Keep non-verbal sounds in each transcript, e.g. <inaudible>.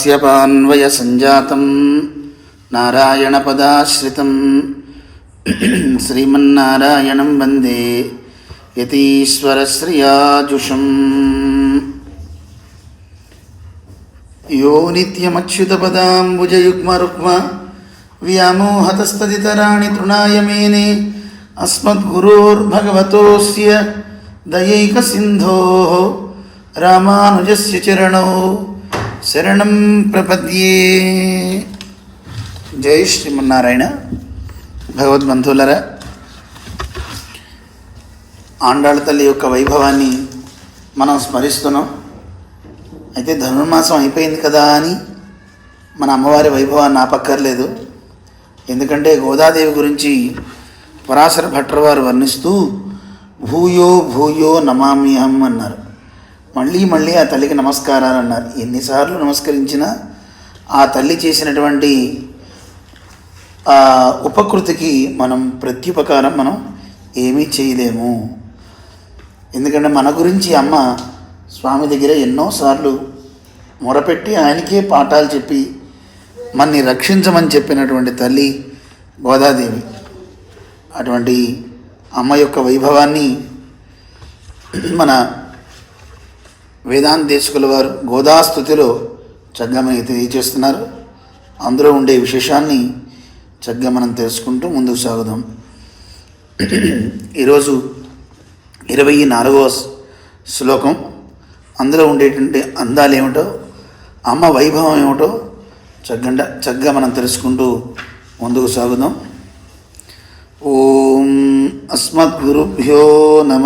काश्यपान्वयसञ्जातं नारायणपदाश्रितं श्रीमन्नारायणं वन्दे यतीश्वरश्रियाजुषम् यो नित्यमच्युतपदाम्बुजयुग्मरुक्म व्यामोहतस्तदितराणि तृणाय मेने अस्मद्गुरोर्भगवतोऽस्य दयैकसिन्धोः रामानुजस्य चरणौ శరణం ప్రపద్యే. జై శ్రీమన్నారాయణ. భగవద్బంధువులరా ఆండాళ్ళ తల్లి యొక్క వైభవాన్ని మనం స్మరిస్తున్నాం. అయితే ధనుర్మాసం అయిపోయింది కదా అని మన అమ్మవారి వైభవాన్ని ఆపక్కర్లేదు. ఎందుకంటే గోదాదేవి గురించి పరాశర భట్టర్ వారు వర్ణిస్తూ భూయో భూయో నమామ్యహం అన్నారు. మళ్ళీ మళ్ళీ ఆ తల్లికి నమస్కారాలు అన్నారు. ఎన్నిసార్లు నమస్కరించినా ఆ తల్లి చేసినటువంటి ఆ ఉపకృతికి మనం ప్రత్యుపకారం మనం ఏమీ చేయలేము. ఎందుకంటే మన గురించి అమ్మ స్వామి దగ్గర ఎన్నోసార్లు మొరపెట్టి ఆయనకే పాఠాలు చెప్పి మన్ని రక్షించమని చెప్పినటువంటి తల్లి గోదాదేవి. అటువంటి అమ్మ యొక్క వైభవాన్ని మన వేదాంతేశకుల వారు గోదాస్థుతిలో చక్కగా మనకి తెలియజేస్తున్నారు. అందులో ఉండే విశేషాన్ని చక్కగా మనం తెలుసుకుంటూ ముందుకు సాగుదాం. <clears throat> ఈరోజు ఇరవై నాలుగవ శ్లోకం. అందులో ఉండేటువంటి అందాలు ఏమిటో అమ్మ వైభవం ఏమిటో చక్కగా చక్కగా మనం తెలుసుకుంటూ ముందుకు సాగుదాం. ఓం అస్మద్గురుభ్యో నమ.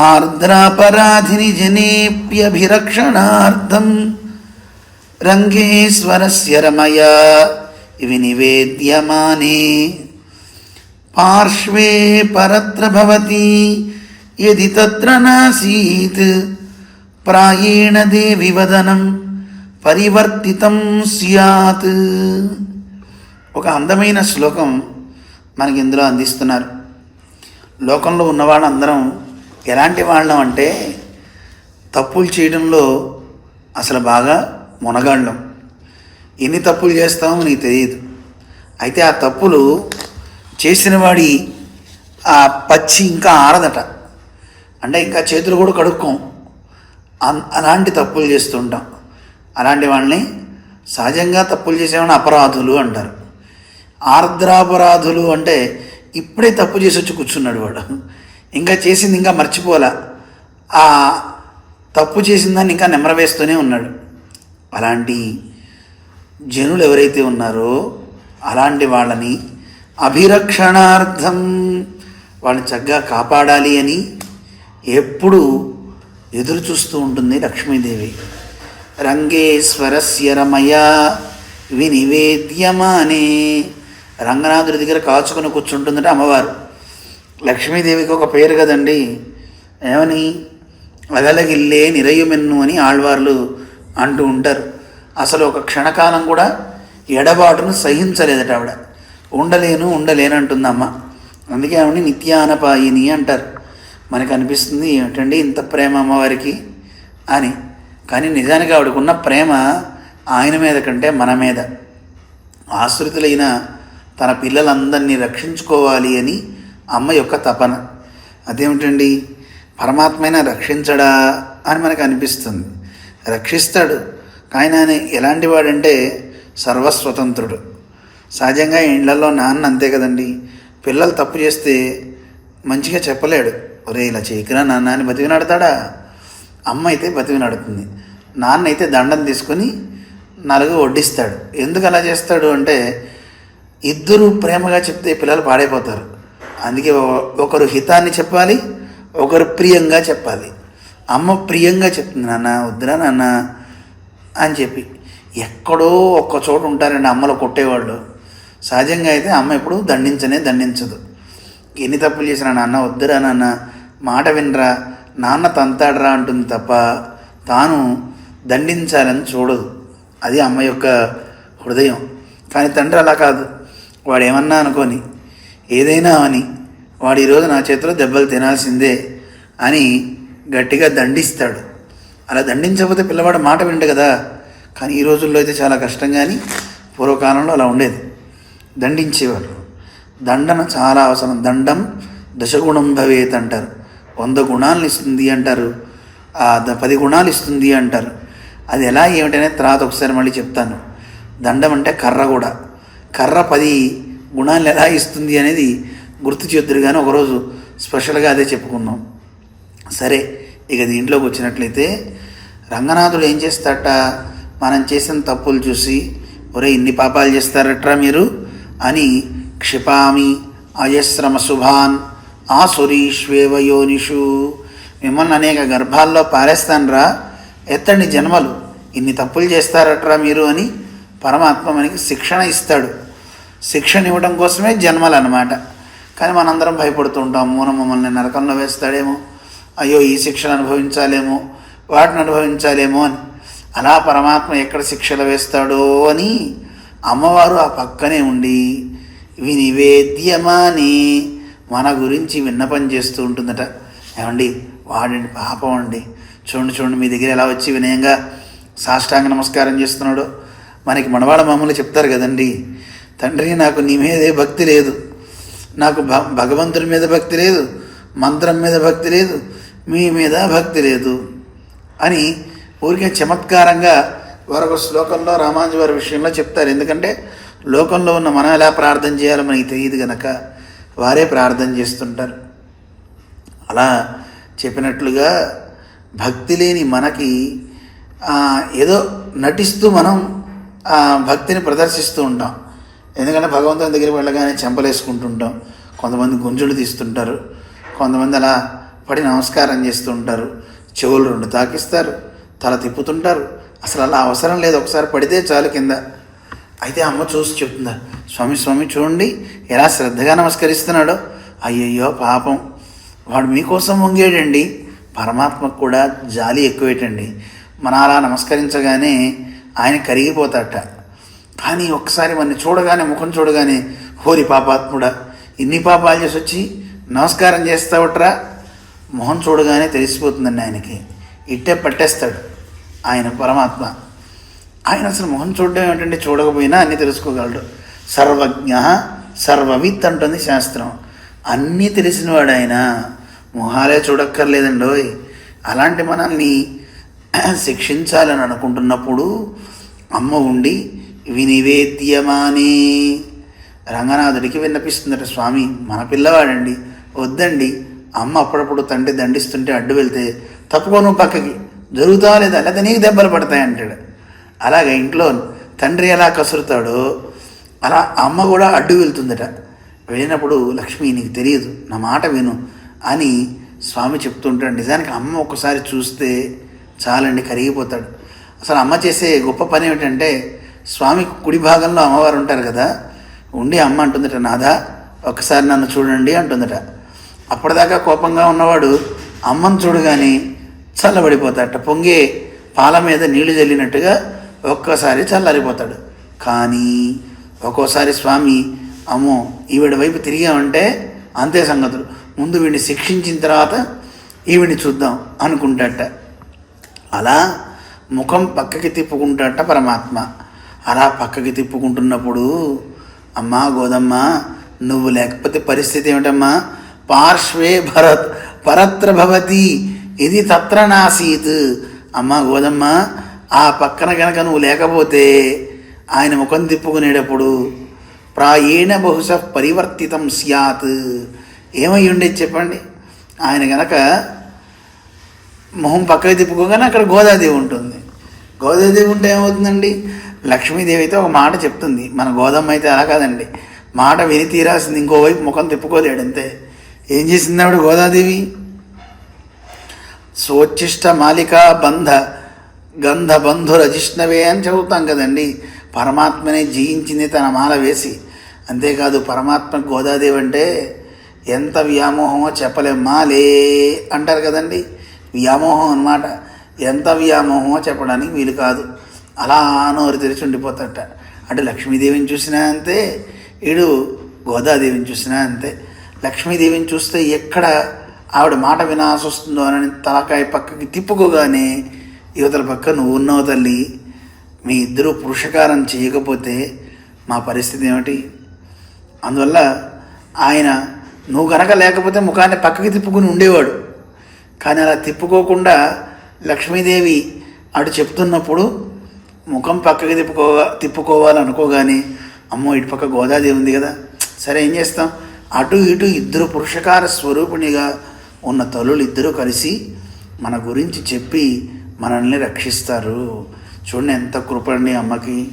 ఆర్ద్రాపరాధిని జనేప్యభిరక్షణార్థం రంగేశ్వరస్య రమయా ఇవి నివేద్యమానే పార్శ్వే పరత్ర భవతి యది తత్ర నాసీత్ ప్రాయేణ దేవి వదనం పరివర్తితం స్యాత్ ఒక అందమైన శ్లోకం మనకి ఇందులో అందిస్తున్నారు. లోకంలో ఉన్నవాళ్ళందరం ఎలాంటి వాళ్ళం అంటే తప్పులు చేయడంలో అసలు బాగా మునగాళ్ళం. ఎన్ని తప్పులు చేస్తామో నీకు తెలియదు. అయితే ఆ తప్పులు చేసిన వాడి ఆ పచ్చి ఇంకా ఆరదట. అంటే ఇంకా చేతులు కూడా కడుక్కోం. అన్- అలాంటి తప్పులు చేస్తుంటాం. అలాంటి వాళ్ళని సహజంగా తప్పులు చేసేవాడిని అపరాధులు అంటారు. ఆర్ద్రాపరాధులు అంటే ఇప్పుడే తప్పు చేసి వచ్చి కూర్చున్నాడు వాడు. ఇంకా చేసింది ఇంకా మర్చిపోలా. ఆ తప్పు చేసిందని ఇంకా నెమరవేస్తూనే ఉన్నాడు. అలాంటి జనులు ఎవరైతే ఉన్నారో అలాంటి వాళ్ళని అభిరక్షణార్థం వాళ్ళని చక్కగా కాపాడాలి అని ఎప్పుడు ఎదురు చూస్తూ ఉంటుంది లక్ష్మీదేవి. రంగేశ్వరస్య రమయ వినివేద్యమానే. రంగనాథుడి దగ్గర కాచుకొని కూర్చుంటుందట అమ్మవారు. లక్ష్మీదేవికి ఒక పేరు కదండి. ఏమని? అగలగిల్లే నిరయుమెన్ను అని ఆళ్వార్లు అంటూ ఉంటారు. అసలు ఒక క్షణకాలం కూడా ఎడబాటును సహించలేదట ఆవిడ. ఉండలేను ఉండలేనంటుందమ్మ. అందుకే ఆవిడని నిత్యానపాయిని అంటారు. మనకు అనిపిస్తుంది ఏమిటండి ఇంత ప్రేమ అమ్మవారికి అని. కానీ నిజానికి ఆవిడకున్న ప్రేమ ఆయన మీద కంటే మన మీద. ఆశ్రితులైన తన పిల్లలందరినీ రక్షించుకోవాలి అని అమ్మ యొక్క తపన. అదేమిటండి? పరమాత్మైనా రక్షించడా అని మనకు అనిపిస్తుంది. రక్షిస్తాడు. కానీ ఆయన ఎలాంటి వాడంటే సర్వస్వతంత్రుడు. సహజంగా ఇండ్లలో నాన్న అంతే కదండి. పిల్లలు తప్పు చేస్తే మంచిగా చెప్పలేడు. ఒరే ఇలా చేయకురా నాన్న అని బతికి నడతాడా? అమ్మ అయితే బతికి నడుతుంది. నాన్న అయితే దండం తీసుకొని నలుగు వడ్డిస్తాడు. ఎందుకు అలా చేస్తాడు అంటే ఇద్దరు ప్రేమగా చెప్తే పిల్లలు పాడైపోతారు. అందుకే ఒకరు హితాన్ని చెప్పాలి ఒకరు ప్రియంగా చెప్పాలి. అమ్మ ప్రియంగా చెప్తుంది నాన్న వద్దురా నాన్న అని చెప్పి. ఎక్కడో ఒక్క చోట ఉంటారండి అమ్మలో కొట్టేవాళ్ళు. సహజంగా అయితే అమ్మ ఎప్పుడు దండించనే దండించదు. ఎన్ని తప్పులు చేసినా నాన్న వద్దురా నాన్న మాట వినరా నాన్న తంతాడరా అంటుంది తప్ప తాను దండించాలని చూడదు. అది అమ్మ యొక్క హృదయం. కానీ తండ్రి అలా కాదు. వాడు ఏమన్నా అనుకొని ఏదైనా అని. వాడు ఈరోజు నా చేతిలో దెబ్బలు తినాల్సిందే అని గట్టిగా దండిస్తాడు. అలా దండించకపోతే పిల్లవాడు మాట విండు కదా. కానీ ఈ రోజుల్లో అయితే చాలా కష్టం కానీ పూర్వకాలంలో అలా ఉండేది. దండించేవారు దండన చాలా అవసరం. దండం దశగుణం భవేత్ అంటారు. వంద గుణాలను ఇస్తుంది అంటారు. ఆ ద- పది గుణాలు ఇస్తుంది అంటారు. అది ఎలా ఏమిటనే తర్వాత ఒకసారి మళ్ళీ చెప్తాను. దండం అంటే కర్ర కూడా. కర్ర పది గుణాలను ఎలా ఇస్తుంది అనేది గుర్తు చేద్దరు కానీ ఒకరోజు స్పెషల్గా అదే చెప్పుకున్నాం. సరే ఇక దీంట్లోకి వచ్చినట్లయితే రంగనాథుడు ఏం చేస్తాట మనం చేసిన తప్పులు చూసి ఒరే ఇన్ని పాపాలు చేస్తారట్రా మీరు? అని క్షిపామి అయశ్రమ శుభాన్ ఆసురీష్వేవ యోనిషు మిమ్మల్ని అనేక గర్భాల్లో పారేస్తానరా. ఎత్తండి జన్మలు. ఇన్ని తప్పులు చేస్తారట్రా మీరు? అని పరమాత్మ మనకి శిక్షణ ఇస్తాడు. శిక్షణ ఇవ్వడం కోసమే జన్మలు అన్నమాట కానీ మనందరం భయపడుతూ ఉంటాం మూన మమ్మల్ని నరకంలో వేస్తాడేమో? అయ్యో ఈ శిక్షను అనుభవించాలేమో? వాటిని అనుభవించాలేమో అని. అలా పరమాత్మ ఎక్కడ శిక్షలు వేస్తాడో అని అమ్మవారు ఆ పక్కనే ఉండి వినివేద్యమాని మన గురించి విన్నపం చేస్తూ ఉంటుందట. ఏమండి? వాడండి పాపం అండి. చూడండి చూడండి మీ దగ్గర ఎలా వచ్చి వినయంగా సాష్టాంగ నమస్కారం చేస్తున్నాడు. మనకి మనవాళ్ళ మామూలు చెప్తారు కదండి. తండ్రి నాకు నీ మీదే భక్తి లేదు. నాకు భ భగవంతుడి మీద భక్తి లేదు. మంత్రం మీద భక్తి లేదు. మీ మీద భక్తి లేదు. అని ఊరికే చమత్కారంగా మరొక శ్లోకంలో రామాంజు వారి విషయంలో చెప్తారు. ఎందుకంటే లోకంలో ఉన్న మనం ఎలా ప్రార్థన చేయాలో మనకి తెలియదు గనక వారే ప్రార్థన చేస్తుంటారు. అలా చెప్పినట్లుగా భక్తి లేని మనకి ఏదో నటిస్తూ మనం ఆ భక్తిని ప్రదర్శిస్తూ ఉంటాం. ఎందుకంటే భగవంతుని దగ్గరికి వెళ్ళగానే చెంపలేసుకుంటుంటాం. కొంతమంది గుంజులు తీస్తుంటారు. కొంతమంది అలా పడి నమస్కారం చేస్తుంటారు. చెవులు రెండు తాకిస్తారు. తల తిప్పుతుంటారు. అసలు అలా అవసరం లేదు. ఒకసారి పడితే చాలు కింద. అయితే అమ్మ చూసి చెప్తుందా స్వామి స్వామి చూడండి. ఎలా శ్రద్ధగా నమస్కరిస్తున్నాడో. అయ్యయ్యో పాపం. వాడు మీకోసం వంగాడండి. పరమాత్మకు కూడా జాలి ఎక్కువేటండి. మన అలా నమస్కరించగానే ఆయన కరిగిపోతాట. కానీ ఒక్కసారి మన చూడగానే ముఖం చూడగానే హోరి పాపాత్ముడా ఇన్ని పాపాలు చేసి వచ్చి నమస్కారం చేస్తావట్రా మొహం చూడగానే తెలిసిపోతుందండి ఆయనకి. ఇట్టే పట్టేస్తాడు ఆయన పరమాత్మ. ఆయన అసలు మొహం చూడడం ఏమిటంటే చూడకపోయినా అన్నీ తెలుసుకోగలడు. సర్వజ్ఞ సర్వవిత్ అంటుంది శాస్త్రం. అన్నీ తెలిసినవాడు ఆయన మొహాలే చూడక్కర్లేదండోయ్ అలాంటి మనల్ని శిక్షించాలని అనుకుంటున్నప్పుడు అమ్మ ఉండి వినివేద్యమానే. రంగనాథుడికి విన్నపిస్తుందట స్వామి మన పిల్లవాడండి. వద్దండి. అమ్మ అప్పుడప్పుడు తండ్రి దండిస్తుంటే అడ్డు వెళ్తే తప్పుకోను పక్కకి. జరుగుతా లేదా? లేదా నీకు దెబ్బలు పడతాయి అంటాడు. అలాగే ఇంట్లో తండ్రి ఎలా కసురుతాడో అలా అమ్మ కూడా అడ్డు వెళ్తుందట. వెళ్ళినప్పుడు లక్ష్మి నీకు తెలియదు. నా మాట విను అని స్వామి చెప్తుంటాడు. నిజానికి అమ్మ ఒక్కసారి చూస్తే చాలండి కరిగిపోతాడు. అసలు అమ్మ చేసే గొప్ప పని ఏమిటంటే స్వామి కుడి భాగంలో అమ్మవారు ఉంటారు కదా ఉండి అమ్మ అంటుందట నాదా ఒక్కసారి నన్ను చూడండి అంటుందట. అప్పటిదాకా కోపంగా ఉన్నవాడు అమ్మను చూడగానే చల్లబడిపోతాడట. పొంగే పాల మీద నీళ్ళు చల్లినట్టుగా ఒక్కసారి చల్లారిపోతాడు. కానీ ఒక్కోసారి స్వామి అమ్మో ఈవిడ వైపు తిరిగామంటే అంతే సంగతులు. ముందు వీడిని శిక్షించిన తర్వాత ఈవిడిని చూద్దాం అనుకుంటాట అలా ముఖం పక్కకి తిప్పుకుంటాట పరమాత్మ. అలా పక్కకి తిప్పుకుంటున్నప్పుడు అమ్మా గోదమ్మ నువ్వు లేకపోతే పరిస్థితి ఏమిటమ్మా? పార్శ్వే భరత్ పరత్ర భవతి ఇది తత్ర నాసీత్ అమ్మా గోదమ్మ ఆ పక్కన గనక నువ్వు లేకపోతే ఆయన ముఖం తిప్పుకునేటప్పుడు ప్రాయేణ బహుశ పరివర్తితం స్యాత్. ఏమై ఉండేది చెప్పండి? ఆయన గనక మొహం పక్కకి తిప్పుకోగానే అక్కడ గోదాదేవి ఉంటుంది. గోదాదేవి ఉంటే ఏమవుతుందండి? లక్ష్మీదేవి అయితే ఒక మాట చెప్తుంది. మన గోదమ్మ అయితే అలా కాదండి. మాట విని తీరాల్సింది. ఇంకోవైపు ముఖం తిప్పుకోలేడు అంతే. ఏం చేసింది ఆవిడ గోదాదేవి? సోచ్చిష్ట మాలికా బంధ గంధ బంధురజిష్ణవే అని చదువుతాం కదండి. పరమాత్మనే జయించింది తన మాల వేసి. అంతేకాదు పరమాత్మ గోదాదేవి అంటే ఎంత వ్యామోహమో చెప్పలేం. మాలే అంటారు కదండి. వ్యామోహం అన్నమాట. ఎంత వ్యామోహమో చెప్పడానికి వీలు కాదు. అలా నోరు తెరిచి ఉండిపోతాట అంటే లక్ష్మీదేవిని చూసినా అంతే ఈడు గోదాదేవిని చూసినా అంతే. లక్ష్మీదేవిని చూస్తే ఎక్కడ ఆవిడ మాట వినాల్సి వస్తుందో అని తలకాయ పక్కకి తిప్పుకోగానే యువతల పక్క నువ్వు ఉన్నావు తల్లి మీ ఇద్దరు పురుషకారం చేయకపోతే మా పరిస్థితి ఏమిటి? అందువల్ల ఆయన నువ్వు కనుక లేకపోతే ముఖాన్ని పక్కకి తిప్పుకుని ఉండేవాడు. కానీ అలా తిప్పుకోకుండా లక్ష్మీదేవి అటు చెప్తున్నప్పుడు ముఖం పక్కకి తిప్పుకో తిప్పుకోవాలనుకోగానే అమ్మో ఇటు పక్క గోదాదేవి ఉంది కదా. సరే ఏం చేస్తాం? అటు ఇటు ఇద్దరు పురుషకార స్వరూపిణిగా ఉన్న తల్లులు ఇద్దరూ కలిసి మన గురించి చెప్పి మనల్ని రక్షిస్తారు. చూడండి ఎంత కృపండి అమ్మకి.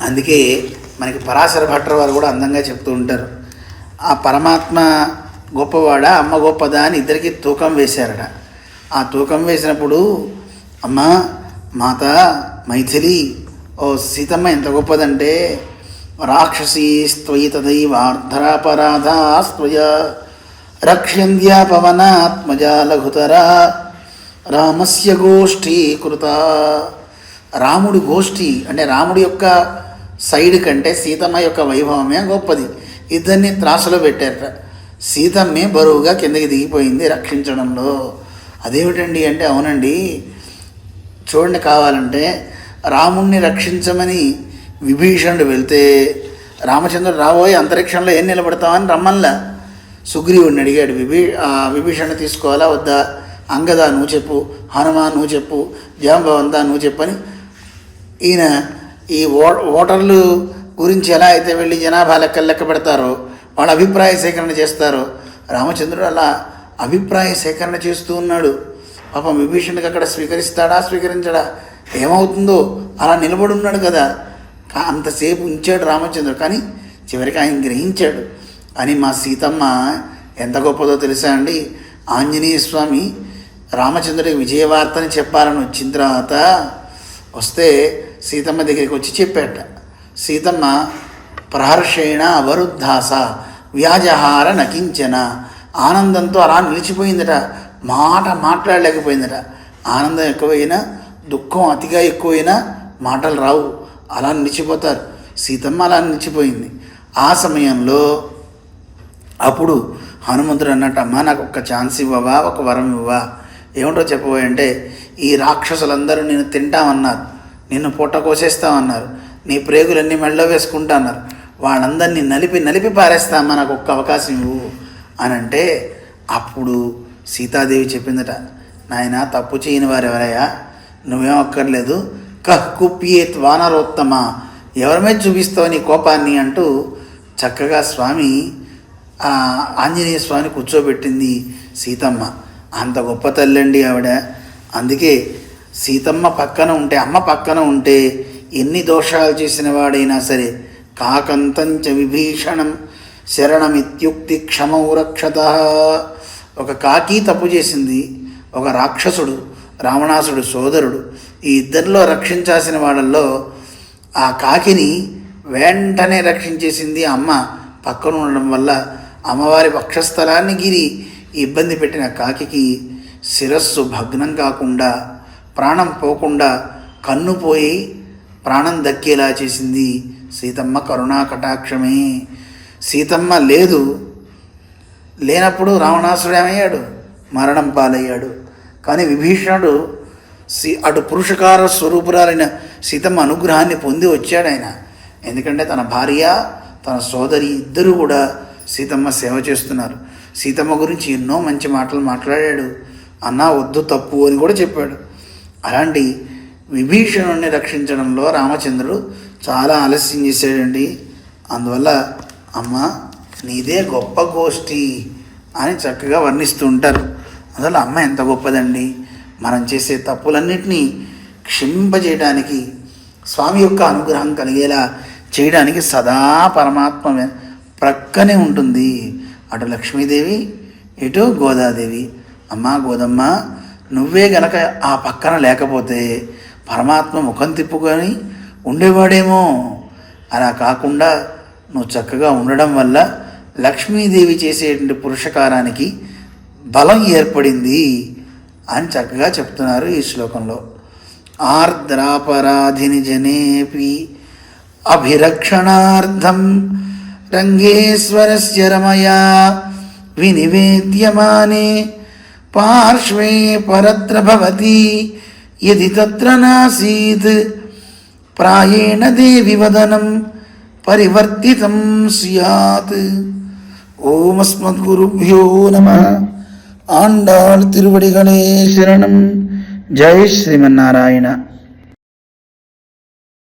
అందుకే మనకి పరాశర భట్టర్ వారు కూడా అందంగా చెప్తూ ఉంటారు. ఆ పరమాత్మ గొప్పవాడా అమ్మ గొప్పదా అని ఇద్దరికి తూకం వేశారట. ఆ తూకం వేసినప్పుడు అమ్మ మాత మైథిలి ఓ సీతమ్మ ఎంత గొప్పదంటే రాక్షసీ స్త్వయి తదైవార్ధరాపరాధా స్త్వయ రక్ష్యంద్యా పవనాత్మజా లఘుతరా రామస్య గోష్ఠీ కృత. రాముడి గోష్ఠి అంటే రాముడి యొక్క సైడ్ కంటే సీతమ్మ యొక్క వైభవమే గొప్పది. ఇద్దరిని త్రాసులో పెట్టారట. సీతమ్మే బరువుగా కిందకి దిగిపోయింది రక్షించడంలో. అదేమిటండి అంటే అవునండి చూడండి కావాలంటే రాముణ్ణి రక్షించమని విభీషణుడు వెళ్తే రామచంద్రుడు రాబోయే అంతరిక్షంలో ఏం నిలబడతామని రమ్మన్లా. సుగ్రీవుడిని అడిగాడు విభీ విభీషణ తీసుకోవాలా వద్దా? అంగదా నువ్వు చెప్పు హనుమాన్ నువ్వు చెప్పు జాంబవంతా నువ్వు చెప్పని ఈయన ఈ ఓ ఓటర్లు గురించి ఎలా అయితే వెళ్ళి జనాభా లెక్కలు లెక్క పెడతారో వాళ్ళ అభిప్రాయ సేకరణ చేస్తారో రామచంద్రుడు అలా అభిప్రాయ సేకరణ చేస్తూ ఉన్నాడు. పాపం విభీషణుడికి అక్కడ స్వీకరిస్తాడా స్వీకరించడా? ఏమవుతుందో? అలా నిలబడి ఉన్నాడు కదా అంతసేపు ఉంచాడు రామచంద్రుడు. కానీ చివరికి ఆయన గ్రహించాడు. అని మా సీతమ్మ ఎంత గొప్పదో తెలుసా అండి? ఆంజనేయ స్వామి రామచంద్రుడికి విజయవార్తని చెప్పాలని వచ్చిన తర్వాత వస్తే సీతమ్మ దగ్గరికి వచ్చి చెప్పాట. సీతమ్మ ప్రహర్షేణ అవరుద్ధాస వ్యాజహార నకించన. ఆనందంతో అలా నిలిచిపోయిందట. మాట మాట్లాడలేకపోయిందట. ఆనందం ఎక్కువైనా దుఃఖం అతిగా ఎక్కువైనా మాటలు రావు. అలా నిలిచిపోతారు. సీతమ్మ అలా నిలిచిపోయింది. ఆ సమయంలో అప్పుడు హనుమంతుడు అన్నట్టు అమ్మ నాకు ఒక ఛాన్స్ ఇవ్వవా? ఒక వరం ఇవ్వవా? ఏమిటో చెప్పబోయంటే అంటే ఈ రాక్షసులందరూ నేను తింటామన్నారు. నిన్ను పూట కోసేస్తామన్నారు. నీ ప్రేగులన్నీ మెళ్ళో వేసుకుంటా అన్నారు వాళ్ళందరినీ నలిపి నలిపి పారేస్తామా? నాకు ఒక్క అవకాశం ఇవ్వు. అని అంటే అప్పుడు సీతాదేవి చెప్పిందట నాయన తప్పు చేయని వారు ఎవరయ్యా నువ్వేం అక్కర్లేదు. కహ్ కుప్యేత్ వానరోత్తమ? ఎవరి మీద చూపిస్తావు నీ కోపాన్ని? అంటూ చక్కగా స్వామి ఆంజనేయ స్వామిని కూర్చోబెట్టింది సీతమ్మ. అంత గొప్ప తల్లండి ఆవిడ. అందుకే సీతమ్మ పక్కన ఉంటే అమ్మ పక్కన ఉంటే ఎన్ని దోషాలు చేసిన వాడైనా సరే కాకంతంచ విభీషణం శరణమిత్యుక్తి క్షమౌరక్షత. ఒక కాకి తప్పు చేసింది ఒక రాక్షసుడు రావణాసుడు సోదరుడు. ఈ ఇద్దరిలో రక్షించాల్సిన వాళ్ళల్లో ఆ కాకిని వెంటనే రక్షించేసింది అమ్మ. పక్కన ఉండడం వల్ల అమ్మవారి వక్షస్థలాన్ని గిరి ఇబ్బంది పెట్టిన కాకి శిరస్సు భగ్నం కాకుండా ప్రాణం పోకుండా కన్ను పోయి ప్రాణం దక్కేలా చేసింది సీతమ్మ కరుణా కటాక్షమే. సీతమ్మ లేదు లేనప్పుడు రావణాసుడు ఏమయ్యాడు మరణం పాలయ్యాడు. కానీ విభీషణుడు సి అటు పురుషకార స్వరూపురాలైన సీతమ్మ అనుగ్రహాన్ని పొంది వచ్చాడు ఆయన. ఎందుకంటే తన భార్య తన సోదరి ఇద్దరు కూడా సీతమ్మ సేవ చేస్తున్నారు. సీతమ్మ గురించి ఎన్నో మంచి మాటలు మాట్లాడాడు. అన్నా వద్దు తప్పు అని కూడా చెప్పాడు. అలాంటి విభీషణుడిని రక్షించడంలో రామచంద్రుడు చాలా ఆలస్యం చేశాడండి. అందువల్ల అమ్మ నీదే గొప్ప గోష్ఠి అని చక్కగా వర్ణిస్తూ ఉంటారు అందువల్ల అమ్మ ఎంత గొప్పదండి. మనం చేసే తప్పులన్నింటినీ క్షమింపజేయడానికి స్వామి యొక్క అనుగ్రహం కలిగేలా చేయడానికి సదా పరమాత్మ ప్రక్కనే ఉంటుంది. అటు లక్ష్మీదేవి ఇటు గోదాదేవి. అమ్మా గోదమ్మ నువ్వే గనక ఆ పక్కన లేకపోతే పరమాత్మ ముఖం తిప్పుకొని ఉండేవాడేమో. అలా కాకుండా నువ్వు చక్కగా ఉండడం వల్ల లక్ష్మీదేవి చేసేటువంటి పురుషకారానికి బలం ఏర్పడింది అని చక్కగా చెప్తున్నారు ఈ శ్లోకంలో. ఆర్ద్రాపరాధిని జనేపి అభిరక్షణార్థం రంగేశ్వరస్య రమయా వినివేద్యమానే పార్శ్వే పరత్ర భవతి యది తత్ర నాసీత్ ప్రాయేణ దేవి వదనం పరివర్తితం స్యాత్. ఓం అస్మద్గురుభ్యో నమ ఆండాళ్ తిరువడిగణే శరణం జై శ్రీమన్నారాయణ